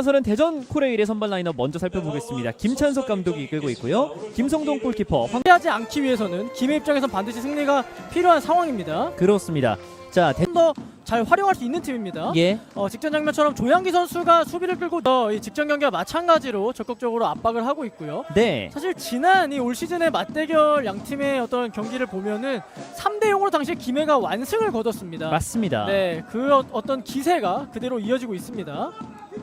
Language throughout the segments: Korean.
서는 대전 코레일의 선발 라인업 먼저 살펴보겠습니다. 김찬석 감독이 이끌고 있고요. 김성동 골키퍼 황 하지 않기 위해서는 김해 입장에선 반드시 승리가 필요한 상황입니다. 그렇습니다. 자, 대... 좀더잘 활용할 수 있는 팀입니다. 예. 어, 직전 장면처럼 조양기 선수가 수비를 끌고 어, 이 직전 경기와 마찬가지로 적극적으로 압박을 하고 있고요. 네. 사실 지난 이 올 시즌의 맞대결 양 팀의 어떤 경기를 보면은 3대 0으로 당시 김해가 완승을 거뒀습니다. 맞습니다. 네, 그 어, 어떤 기세가 그대로 이어지고 있습니다.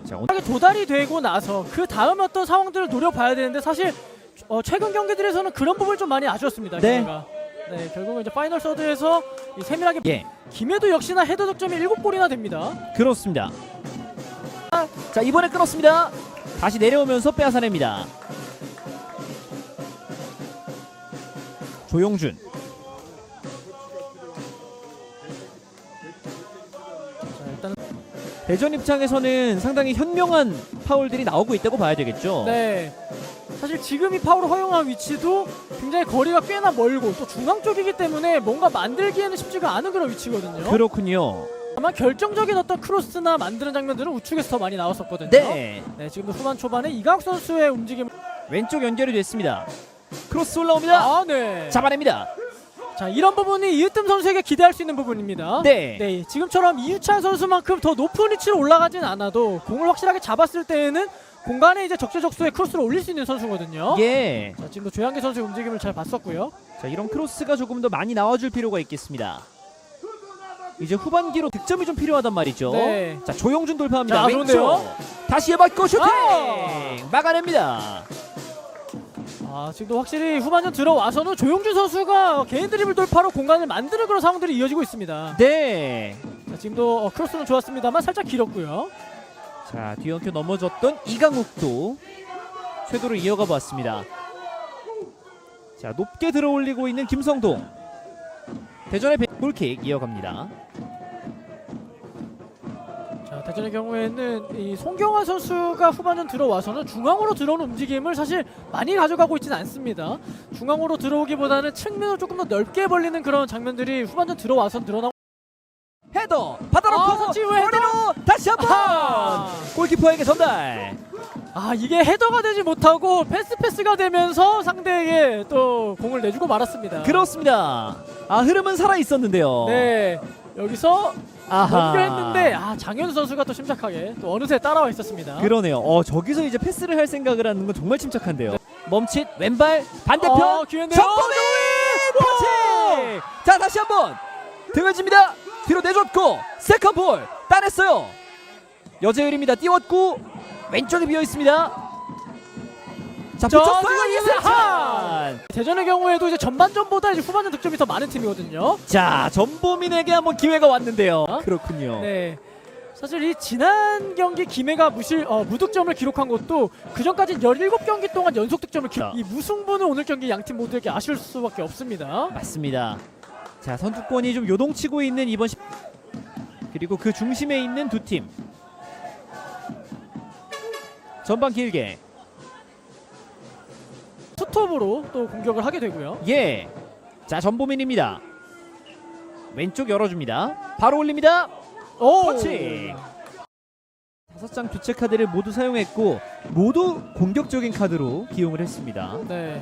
자, 오늘 조달이 되고 나서 그 다음 어떤 상황들을 노려봐야 되는데 사실 어, 최근 경기들에서는 그런 부분을 좀 많이 아쉬웠습니다. 네. 네, 결국은 이제 파이널 서드에서 이 세밀하게 예. 김해도 역시나 헤더 득점이 7골이나 됩니다. 그렇습니다. 자, 이번에 끊었습니다. 다시 내려오면서 빼앗아냅니다. 조용준. 대전 입장에서는 상당히 현명한 파울들이 나오고 있다고 봐야 되겠죠. 네. 사실 지금 이 파울을 허용한 위치도 굉장히 거리가 꽤나 멀고 또 중앙 쪽이기 때문에 뭔가 만들기에는 쉽지가 않은 그런 위치거든요. 그렇군요. 아마 결정적인 어떤 크로스나 만드는 장면들은 우측에서 더 많이 나왔었거든요. 네. 네, 지금도 후반 초반에 이강욱 선수의 움직임. 왼쪽 연결이 됐습니다. 크로스 올라옵니다. 아, 네. 잡아냅니다. 자, 이런 부분이 이으뜸 선수에게 기대할 수 있는 부분입니다. 네. 네, 지금처럼 이유찬 선수만큼 더 높은 위치로 올라가진 않아도 공을 확실하게 잡았을 때에는 공간에 이제 적재적소에 크로스를 올릴 수 있는 선수거든요. 예. 자, 지금도 조양기 선수의 움직임을 잘 봤었고요. 자, 이런 크로스가 조금 더 많이 나와줄 필요가 있겠습니다. 이제 후반기로 득점이 좀 필요하단 말이죠. 네. 자, 조용준 돌파합니다. 자, 왼쪽. 좋은데요? 다시 해봤고 슈팅! 아! 막아냅니다. 아, 지금도 확실히 후반전 들어와서는 조용준 선수가 개인 드리블 돌파로 공간을 만드는 그런 상황들이 이어지고 있습니다. 네. 자, 지금도 어, 크로스는 좋았습니다만 살짝 길었고요. 자, 뒤엉켜 넘어졌던 이강욱도 쇄도를 이어가 보았습니다. 자, 높게 들어올리고 있는 김성동. 대전의 배- 골킥 이어갑니다. 자, 대전의 경우에는 이 송경화 선수가 후반전 들어와서는 중앙으로 들어오는 움직임을 사실 많이 가져가고 있지는 않습니다. 중앙으로 들어오기보다는 측면을 조금 더 넓게 벌리는 그런 장면들이 후반전 들어와서 늘어나고 헤더 받아놓고 아, 선취후 헤더! 머리로 다시 한번 아하! 골키퍼에게 전달. 아 이게 헤더가 되지 못하고 패스 패스가 되면서 상대에게 또 공을 내주고 말았습니다. 그렇습니다. 아 흐름은 살아 있었는데요. 네 여기서 아하. 연결했는데 아 장현우 선수가 또 심착하게 또 어느새 따라와 있었습니다. 그러네요. 어 저기서 이제 패스를 할 생각을 하는 건 정말 침착한데요. 멈칫 왼발 반대편 어, 기회인데요. 정범이 터치. 자 다시 한번 등을 집니다. 뒤로 내줬고 세컨 볼 따냈어요. 여재율입니다. 띄웠고 왼쪽에 비어 있습니다. 자 자, 붙였어요 이세찬. 대전의 경우에도 이제 전반전보다 이제 후반전 득점이 더 많은 팀이거든요. 자 전보민에게 한번 기회가 왔는데요. 어? 그렇군요. 네. 사실 이 지난 경기 김해가 무실 어, 무득점을 기록한 것도 그 전까지 17경기 동안 연속 득점을 기록. 자. 이 무승부는 오늘 경기 양 팀 모두에게 아쉬울 수밖에 없습니다. 맞습니다. 자 선두권이 좀 요동치고 있는 이번 시... 그리고 그 중심에 있는 두 팀. 전방 길게 투톱으로 또 공격을 하게 되고요. 예. 자 전보민입니다. 왼쪽 열어줍니다. 바로 올립니다. 오! 터치. 다섯 장 교체 카드를 모두 사용했고 모두 공격적인 카드로 기용을 했습니다. 네.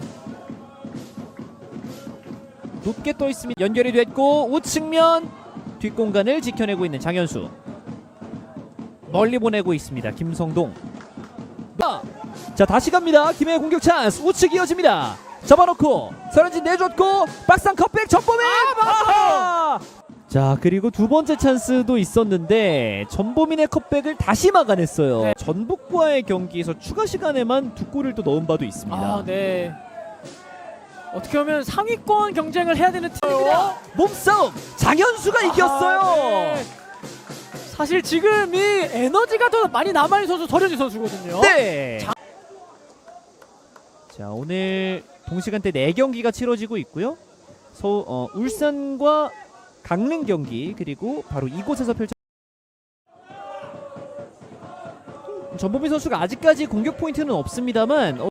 높게 떠 있습니다. 연결이 됐고 우측면 뒷공간을 지켜내고 있는 장현수. 멀리 보내고 있습니다. 김성동. 아! 자 다시 갑니다. 김해 공격 찬스 우측 이어집니다. 접어놓고 서른진 내줬고 박상 컵백 전범민. 아하! 자 그리고 두 번째 찬스도 있었는데 전보민의 컵백을 다시 막아냈어요. 네. 전북과의 경기에서 추가 시간에만 두 골을 또 넣은 바도 있습니다. 아, 네. 어떻게 보면 상위권 경쟁을 해야 되는 팀입니다. 몸싸움 장현수가 이겼어요. 아, 네. 사실 지금 이 에너지가 더 많이 남아있는 선수 서현지 선수거든요. 네. 자 오늘 동시간대 4경기가 치러지고 있고요. 서 어, 울산과 강릉 경기 그리고 바로 이곳에서 펼쳐. 전보민 선수가 아직까지 공격 포인트는 없습니다만 어,